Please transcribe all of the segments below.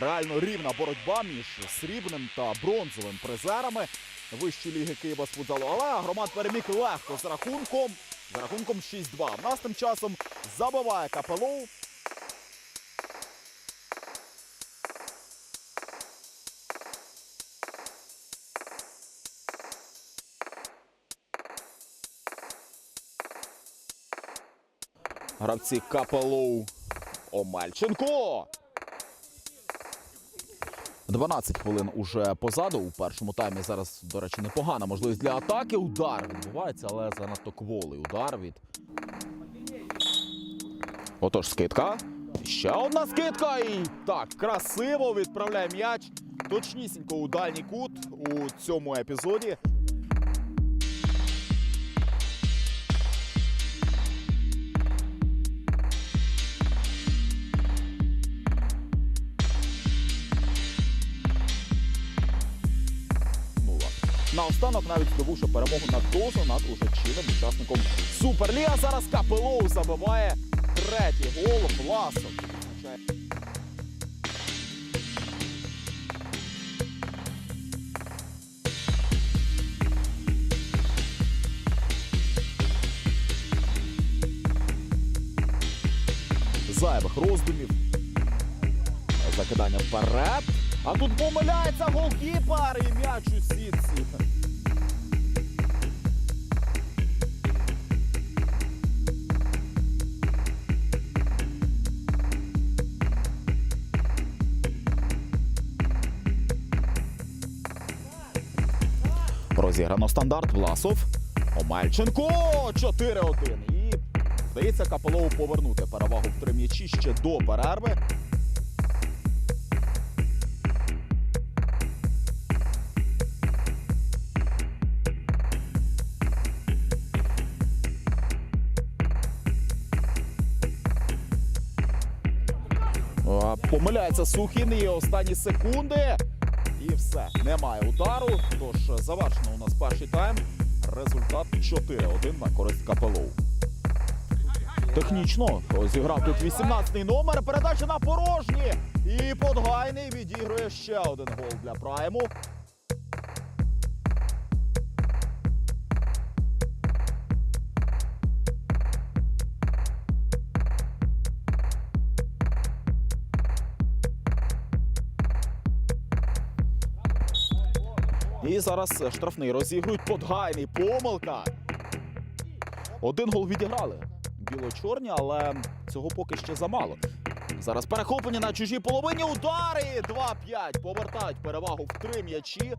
Реально рівна боротьба між срібним та бронзовим призерами вищої ліги Києва з футзалу. Але громад переміг легко з рахунком. З рахунком 6-2. В нас тим часом забиває Капелоу. Гравці Капелоу. Омельченко. 12 хвилин уже позаду у першому таймі. Зараз, до речі, непогана можливість для атаки. Удар відбувається, але занадто кволий удар від. Отож, скидка. Ще одна скидка. І так, красиво відправляє м'яч. Точнісінько у дальній кут у цьому епізоді. Наостанок навіть здобувши перемогу над Дозо над уже чинним учасником Суперліга. Зараз Капелоу забиває третій гол Власов. Зайвих роздумів. Закидання вперед. А тут помиляється голкіпер і м'яч у сітці. Розіграно стандарт Власов. Омельченко 4-1. І вдається Капелову повернути перевагу в три м'ячі ще до перерви. Помиляється Сухін і останні секунди. Все. Немає удару. Тож завершено у нас перший тайм. Результат 4-1 на користь капелов. Технічно зіграв тут 18-й номер. Передача на порожні. І Подгайний відігрує ще один гол для прайму. І зараз штрафний розігрують Подгайний. Помилка. Один гол відіграли. Біло-чорні, але цього поки ще замало. Зараз перехоплення на чужій половині. Удари! 2-5. Повертають перевагу в три м'ячі.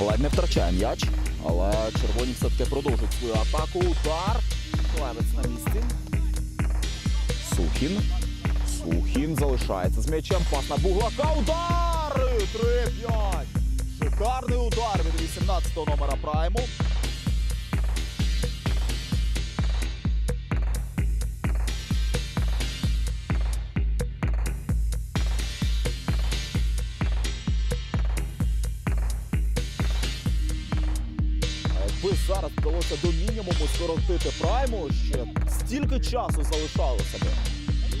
Ледь не втрачає м'яч, але червоні все-таки продовжують свою атаку. Удар. Клевець на місці. Сухін. Сухін залишається з м'ячем. Пас на Буглака. Удар! 3-5. Шикарний удар від 18-го номера Прайму. Вдалося до мінімуму скоротити прайму, ще стільки часу залишалося би.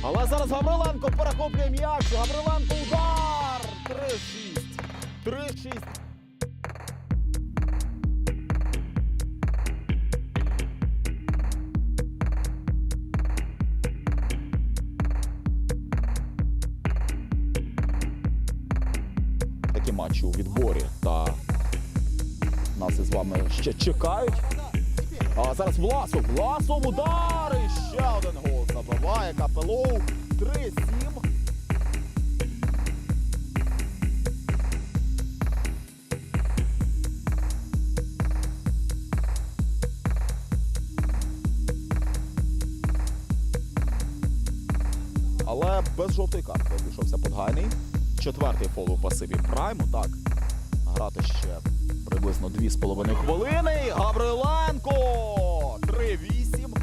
Але зараз Гавриленко перехоплює м'яч. Гавриленко удар! 3-6. 3-6. Такі матчі у відборі та нас із вами ще чекають. А зараз Власов. Власов удар. І ще один гол забиває Капелоу. 3-7. Але без жовтої картки обійшовся Подгайний. Четвертий фол у пасиві Прайму. Так. Грати ще приблизно 2,5 хвилини. Гавриленко! 3-8.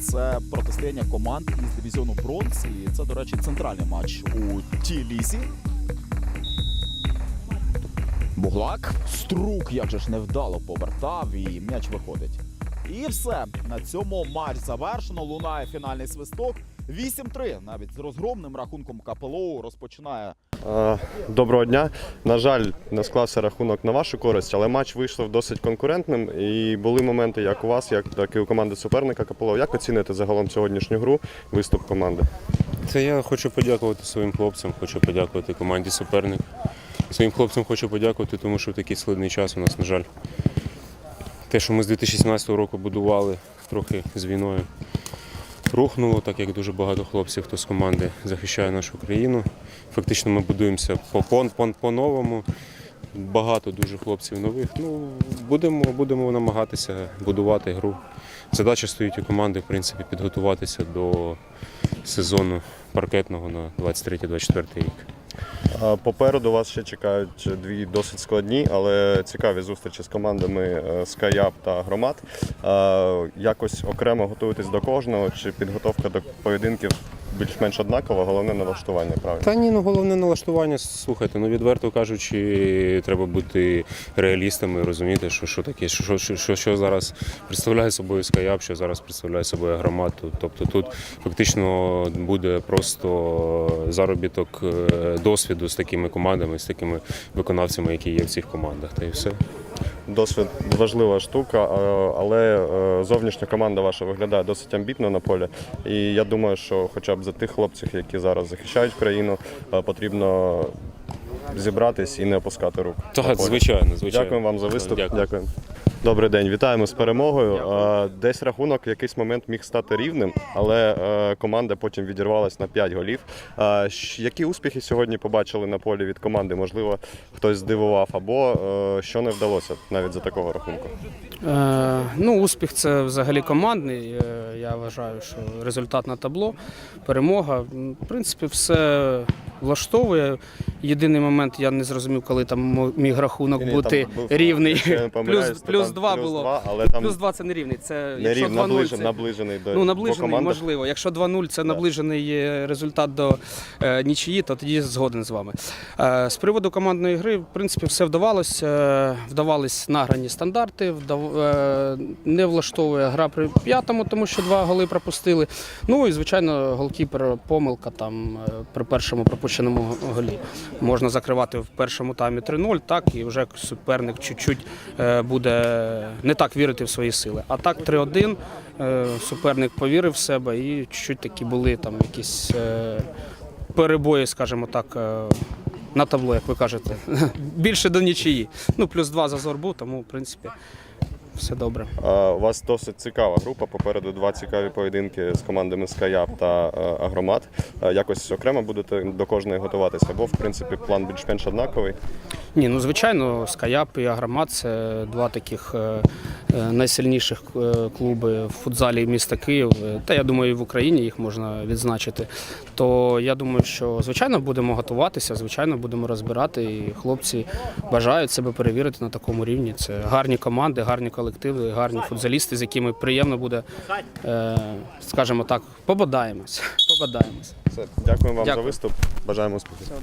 Це протистояння команд із дивізіону Бронз. І це, до речі, центральний матч у тій лізі. Буглак. Струк, як же ж невдало повертав, і м'яч виходить. І все. На цьому матч завершено. Лунає фінальний свисток. 8-3. Навіть з розгромним рахунком КПЛО розпочинає Е, Доброго дня. На жаль, не склався рахунок на вашу користь, але матч вийшов досить конкурентним. І були моменти як у вас, як так і у команди суперника Каполов. Як оціните загалом сьогоднішню гру, виступ команди? Це я хочу подякувати своїм хлопцям, хочу подякувати команді суперник. Своїм хлопцям хочу подякувати, тому що в такий складний час у нас, на жаль, те, що ми з 2017 року будували трохи з війною, рухнуло, так як дуже багато хлопців, хто з команди захищає нашу країну. Фактично ми будуємося по- по- по- по-новому. Багато дуже хлопців нових. Ну, будемо, будемо намагатися будувати гру. Задача стоїть у команди, в принципі, підготуватися до сезону паркетного на 23-24 рік. Попереду вас ще чекають дві досить складні, але цікаві зустрічі з командами е, та Громад. Якось окремо готуєтесь до кожного, чи підготовка до поєдинків більш-менш однакова, головне налаштування, правильно? Та ні, ну головне налаштування. Слухайте, ну відверто кажучи, треба бути реалістами, розуміти, що, що таке, що, що, що, що зараз представляє собою Скаяп, що зараз представляє собою громад. Тобто тут фактично буде просто заробіток е, досвіду з такими командами, з такими виконавцями, які є в цих командах. Та й все. Досвід важлива штука, але е, зовнішня команда ваша виглядає досить амбітно на полі. І я думаю, що хоча б за тих хлопців, які зараз захищають країну, е, потрібно зібратись і не опускати рук. Так, звичайно, звичайно. Дякуємо вам за виступ. Дякую. Дякую. Добрий день, вітаємо з перемогою. Десь рахунок в якийсь момент міг стати рівним, але е, команда потім відірвалась на 5 голів. Які успіхи сьогодні побачили на полі від команди? Можливо, хтось здивував, або е, що не вдалося навіть за такого рахунку? Е, ну, успіх це взагалі командний. Я вважаю, що результат на табло, перемога. В принципі, все влаштовує. Єдиний момент я не зрозумів, коли там міг рахунок Ні, бути там був, рівний. Плюс, то плюс там два плюс було. два, але там Плюс два це не рівний. Це не якщо рів, 2-0, наближен, це... наближений до Ну, наближений, команди. можливо. Якщо 2-0 це наближений результат до е, нічиї, то тоді згоден з вами. Е, з приводу командної гри, в принципі, все вдавалося. Е, вдавались награні стандарти, вдав, е, не влаштовує гра при п'ятому, тому що два голи пропустили. Ну і, звичайно, голкіпер помилка там е, при першому пропущеному голі. Можна закривати в першому таймі 3-0, так, і вже суперник чуть-чуть е, буде не так вірити в свої сили. А так 3-1, е, суперник повірив в себе і чуть-чуть такі були там якісь е, перебої, скажімо так. На табло, як ви кажете, більше до нічиї. Ну, плюс два зазор був, тому, в принципі, все добре. У вас досить цікава група. Попереду два цікаві поєдинки з командами Скаяп та е, Агромат. Е, Якось окремо будете до кожної готуватися, або в принципі план більш-менш однаковий. Ні, ну звичайно, Скаяп і Агромат це два таких е, найсильніших клуби в футзалі міста Київ. Та я думаю, і в Україні їх можна відзначити. То я думаю, що звичайно будемо готуватися, звичайно, будемо розбирати. І хлопці бажають себе перевірити на такому рівні. Це гарні команди, гарні колективи, гарні футзалісти, з якими приємно буде, е, скажімо так, побадаємось. побадаємось. Все, дякуємо вам Дякую. за виступ. Бажаємо успіхів.